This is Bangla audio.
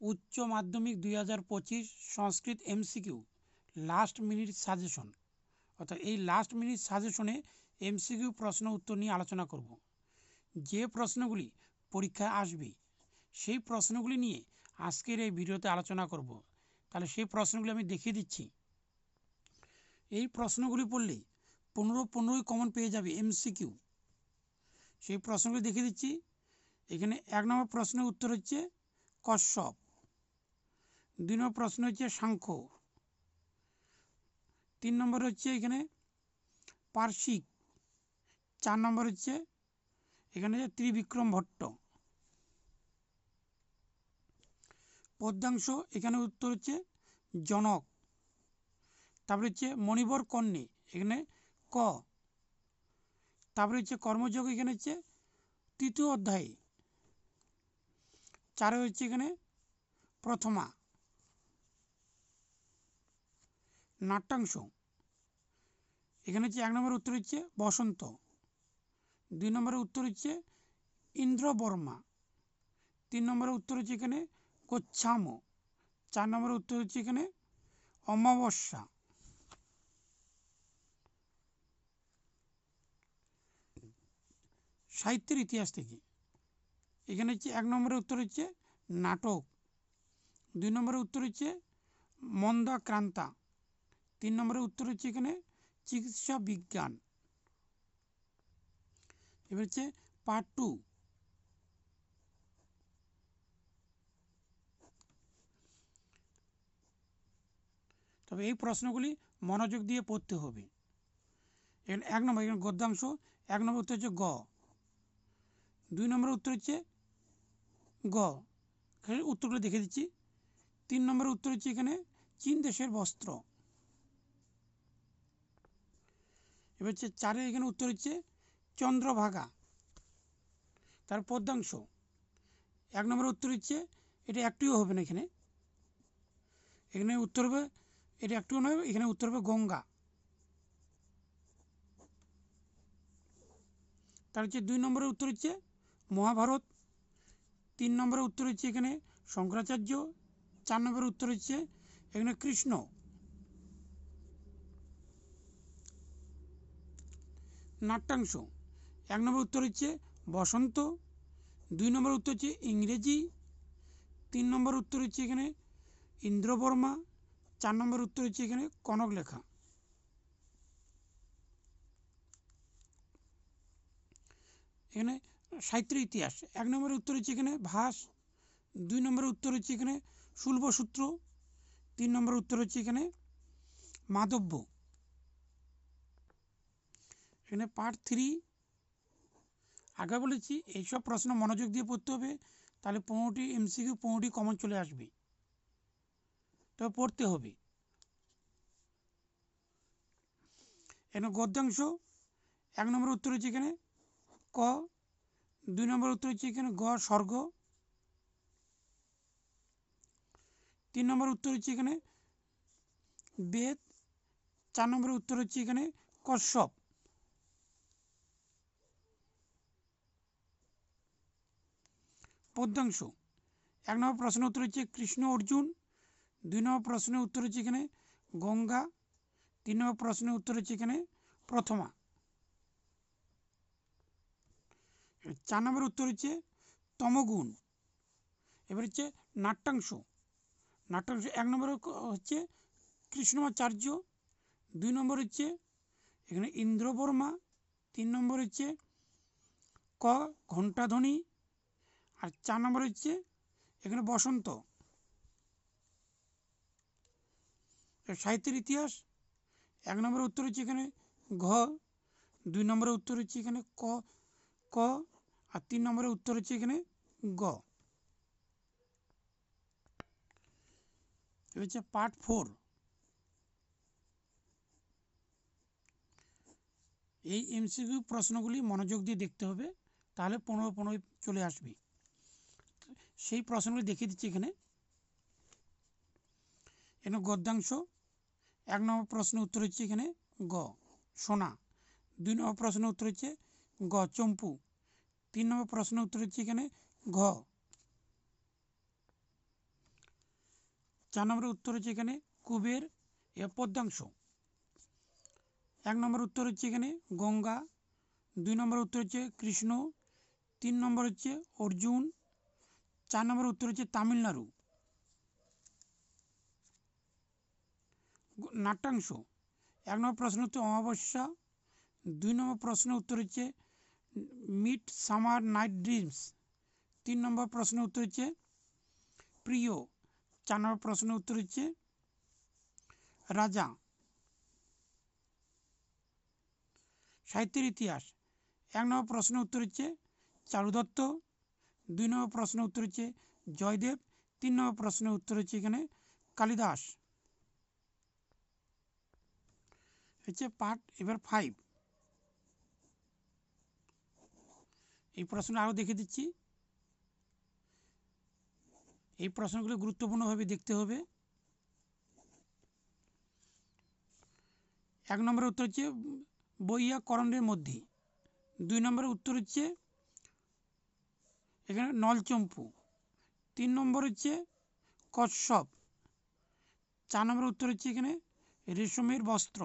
উচ্চ মাধ্যমিক দুই হাজার পঁচিশ Sanskrit MCQ last minute suggestion অর্থাৎ এই লাস্ট মিনিট সাজেশনে এমসিকিউ প্রশ্ন উত্তর নিয়ে আলোচনা করব। যে প্রশ্নগুলি পরীক্ষায় আসবে, সেই প্রশ্নগুলি নিয়ে আজকের এই ভিডিওতে আলোচনা করব। তাহলে সেই প্রশ্নগুলি আমি দেখিয়ে দিচ্ছি। এই প্রশ্নগুলি পড়লে পনেরো পনেরোই কমন পেয়ে যাবে এমসিকিউ। সেই প্রশ্নগুলি দেখিয়ে দিচ্ছি। এখানে এক নম্বর প্রশ্নের উত্তর হচ্ছে কশ্যপ দুই নম্বর প্রশ্ন হচ্ছে সাংখ্য। তিন নম্বর হচ্ছে এখানে পার্শ্বিক। চার নম্বর হচ্ছে এখানে যে ত্রিবিক্রম ভট্ট। পদ্মাংশ এখানে উত্তর হচ্ছে জনক। তারপরে হচ্ছে মণিবর কন্যে, এখানে ক। তারপরে হচ্ছে কর্মযোগ, এখানে হচ্ছে তৃতীয় অধ্যায়। চারে হচ্ছে এখানে প্রথমা। নাট্যাংশ। এখানে হচ্ছে এক নম্বরের উত্তর হচ্ছে বসন্ত। দুই নম্বরের উত্তর হচ্ছে ইন্দ্রবর্মা। তিন নম্বরের উত্তর হচ্ছে এখানে কোচ্ছাম চার নম্বরের উত্তর হচ্ছে এখানে অমাবস্যা। সাহিত্যের ইতিহাস থেকে। এখানে হচ্ছে এক নম্বরের উত্তর হচ্ছে নাটক। দুই নম্বরের উত্তর হচ্ছে মন্দাক্রান্তা। তিন নম্বরের উত্তর হচ্ছে এখানে চিকিৎসা বিজ্ঞান। এবার হচ্ছে পার্ট টু তবে এই প্রশ্নগুলি মনোযোগ দিয়ে পড়তে হবে। এখানে এক নম্বর, এখানে গদ্যাংশ, এক নম্বর উত্তর হচ্ছে গ। দুই নম্বরের উত্তর হচ্ছে গ। উত্তরগুলো দেখে দিচ্ছি। তিন নম্বরের উত্তর হচ্ছে এখানে চীন দেশের বস্ত্র। এবার হচ্ছে চারের এখানে উত্তর হচ্ছে চন্দ্রভাগা। তার পদ্মাংশ। এক নম্বরের উত্তর হচ্ছে এটা একটিও হবে না এখানে। এখানে উত্তর হবে, এটা একটু নয়, এখানে উত্তর হবে গঙ্গা। তার হচ্ছে দুই নম্বরের উত্তর হচ্ছে মহাভারত। তিন নম্বরের উত্তর হচ্ছে এখানে শঙ্করাচার্য। চার নম্বরের উত্তর হচ্ছে এখানে কৃষ্ণ। নাট্যাংশ। এক নম্বর উত্তর হচ্ছে বসন্ত, দুই নম্বর উত্তর হচ্ছে ইংরেজি, তিন নম্বর উত্তর হচ্ছে এখানে ইন্দ্রবর্মা, চার নম্বর উত্তর হচ্ছে এখানে কনক লেখা এখানে সাহিত্যের ইতিহাস। এক নম্বরের উত্তর হচ্ছে এখানে ভাস, দুই নম্বরের উত্তর হচ্ছে এখানে শুল্বসূত্র, তিন নম্বর উত্তর হচ্ছে এখানে মাধব্য। এখানে পার্ট থ্রি আগে বলেছি, এইসব প্রশ্ন মনোযোগ দিয়ে পড়তে হবে, তাহলে পনেরোটি এমসিকিউ পনেরোটি কমন চলে আসবে। তবে পড়তে হবে। এখানে গদ্যাংশ, এক নম্বর উত্তর হচ্ছে এখানে ক, দুই নম্বর উত্তর হচ্ছে এখানে গ, স্বর্গ। তিন নম্বর উত্তর হচ্ছে এখানে বেদ। চার নম্বর উত্তর হচ্ছে এখানে কশ্যপ। পদ্যাংশ এক নম্বর প্রশ্ন উত্তর হচ্ছে কৃষ্ণ, অর্জুন। দুই নম্বর প্রশ্নের উত্তর হচ্ছে এখানে গঙ্গা। তিন নম্বর প্রশ্নের উত্তর হচ্ছে এখানে প্রথমা। চার নম্বর উত্তর হচ্ছে তমগুণ। এবার হচ্ছে নাট্যাংশ। নাট্যাংশ এক নম্বর হচ্ছে কৃষ্ণমাচার্য। দুই নম্বর হচ্ছে এখানে ইন্দ্রবর্মা। তিন নম্বর হচ্ছে ক ঘণ্টাধ্বনি। আর চার নম্বর হচ্ছে এখানে বসন্ত। সাহিত্যের ইতিহাস, এক নম্বরের উত্তর হচ্ছে এখানে ঘ, দুই নম্বরের উত্তর হচ্ছে এখানে ক ক, আর তিন নম্বরের উত্তর হচ্ছে এখানে গ। হচ্ছে পার্ট ফোর। এই এমসিকিউ প্রশ্নগুলি মনোযোগ দিয়ে দেখতে হবে, তাহলে পনেরো পনেরো চলে আসবে। সেই প্রশ্নগুলি দেখিয়ে দিচ্ছি এখানে। এখানে গদ্যাংশ, এক নম্বর প্রশ্নের উত্তর হচ্ছে এখানে গ, সোনা। দুই নম্বর প্রশ্নের উত্তর হচ্ছে গ, চম্পু। তিন নম্বর প্রশ্নের উত্তর হচ্ছে এখানে ঘ। চার নম্বরের উত্তর হচ্ছে এখানে কুবের এ পদ্মাংশ এক নম্বর উত্তর হচ্ছে এখানে গঙ্গা। দুই নম্বর উত্তর হচ্ছে কৃষ্ণ। তিন নম্বর হচ্ছে অর্জুন। চার নম্বর উত্তর হচ্ছে তামিলনাড়ু। নাট্যাংশ, এক নম্বর প্রশ্ন হচ্ছে অমাবস্যা, দুই নম্বর প্রশ্নের উত্তর হচ্ছে মিড সামার নাইট ড্রিমস, তিন নম্বর প্রশ্নের উত্তর হচ্ছে প্রিয়, চার নম্বর প্রশ্নের উত্তর হচ্ছে রাজা। সাহিত্যের ইতিহাস, এক নম্বর প্রশ্নের উত্তর হচ্ছে চারুদত্ত দুই নম্বর প্রশ্নের উত্তর হচ্ছে জয়দেব, তিন নম্বর প্রশ্নের উত্তর হচ্ছে এখানে কালিদাস। হচ্ছে পার্ট এবার ফাইভ এই প্রশ্ন আরও দেখে দিচ্ছি। এই প্রশ্নগুলো গুরুত্বপূর্ণভাবে দেখতে হবে। এক নম্বরের উত্তর হচ্ছে বইয়া করণের মধ্যে। দুই নম্বরের উত্তর হচ্ছে এখানে নলচম্পু। তিন নম্বর হচ্ছে কচ্ছপ। চার নম্বর উত্তর হচ্ছে এখানে রেশমের বস্ত্র।